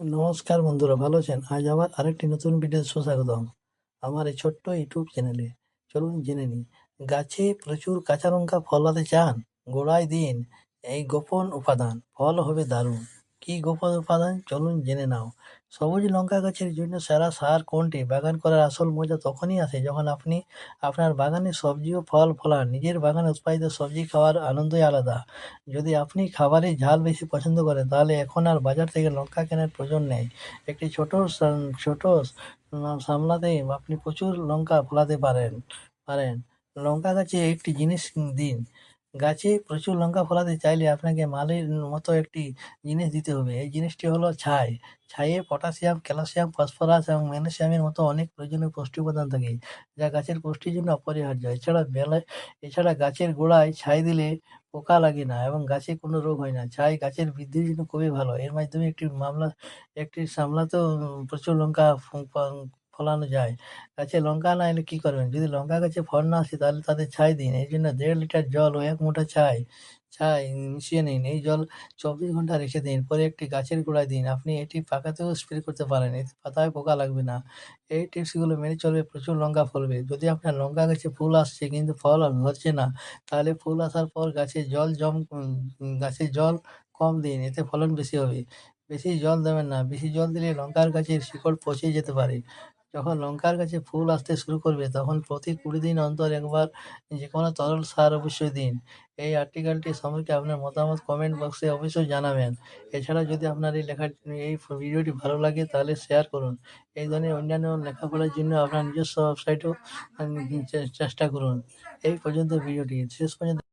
নমস্কার বন্ধুরা, ভালো আছেন? আজ আবার আরেকটি নতুন ভিডিও সুস্বাগতম। আমার এই ছোট্ট ইউটিউব চ্যানেলে, চলুন জেনে নিই, গাছে প্রচুর কাঁচা লঙ্কা ফলাতে চান? গোড়ায় দিন, এই গোপন উপাদান, ফল হবে দারুণ। কী গোপন উপাদান? চলুন জেনে নাও। সবুজ লঙ্কা গাছের জন্য সেরা সার কোনটি? বাগান করার আসল মজা তখনই আসে যখন আপনি আপনার বাগানে সবজি ও ফল ফলান। নিজের বাগানে উৎপাদিত সবজি খাওয়ার আনন্দই আলাদা। যদি আপনি খাবারে ঝাল বেশি পছন্দ করেন, তাহলে এখন আর বাজার থেকে লঙ্কা কেনার প্রয়োজন নেই। একটি ছোট ছোট সাম- সামলাতে আপনি প্রচুর লঙ্কা ফলাতে পারেন পারেন। লঙ্কা গাছে একটি জিনিস দিন। গাছে প্রচুর লঙ্কা ফলাতে চাইলে আপনাকে মালির মতো একটি জিনিস দিতে হবে। এই জিনিসটি হলো ছাই। ছাইয়ে পটাশিয়াম, ক্যালসিয়াম, ফসফরাস এবং ম্যাগনেসিয়ামের মতো অনেক প্রয়োজনীয় পুষ্টি উপাদান থাকে, যা গাছের পুষ্টির জন্য অপরিহার্য। এছাড়া বেলায় এছাড়া গাছের গোড়ায় ছাই দিলে পোকা লাগে না এবং গাছে কোনো রোগ হয় না। ছাই গাছের বৃদ্ধির জন্য খুবই ভালো। এর মাধ্যমে একটি মামলা, একটি সামলাতেও প্রচুর লঙ্কা ফলানো যায়। গাছে লঙ্কা না এলে কী করবেন? যদি লঙ্কা গাছে ফল না আসে, তাহলে তাদের ছাই দিন। এই জন্য দেড় লিটার জল ও এক মুঠো ছাই ছাই মিশিয়ে নিন। এই জল চব্বিশ ঘণ্টা রেখে দিন। পরে একটি গাছের গোড়ায় দিন। আপনি এটি পাকাতেও স্প্রে করতে পারেন। এতে পাতায় পোকা লাগবে না। এই টিপসগুলো মেনে চলবে, প্রচুর লঙ্কা ফলবে। যদি আপনার লঙ্কা গাছে ফুল আসছে, কিন্তু ফল ধরছে না, তাহলে ফুল আসার পর গাছে জল জম গাছে জল কম দিন। এতে ফলন বেশি হবে। বেশি জল দেবেন না। বেশি জল দিলে লঙ্কার গাছের শিকড় পচে যেতে পারে। যখন লঙ্কার গাছে ফুল আসতে শুরু করবে, তখন প্রতি কুড়ি দিন অন্তর একবার যে কোনো তরল সার অবশ্যই দিন। এই আর্টিকেলটি সম্পর্কে আপনার মতামত কমেন্ট বক্সে অবশ্যই জানাবেন। এছাড়া যদি আপনার এই লেখা এই ভিডিওটি ভালো লাগে, তাহলে শেয়ার করুন। এই ধরনের অন্যান্য লেখাপড়ার জন্য আপনার নিজস্ব ওয়েবসাইটও চেষ্টা করুন। এই পর্যন্ত ভিডিওটি। শেষ পর্যন্ত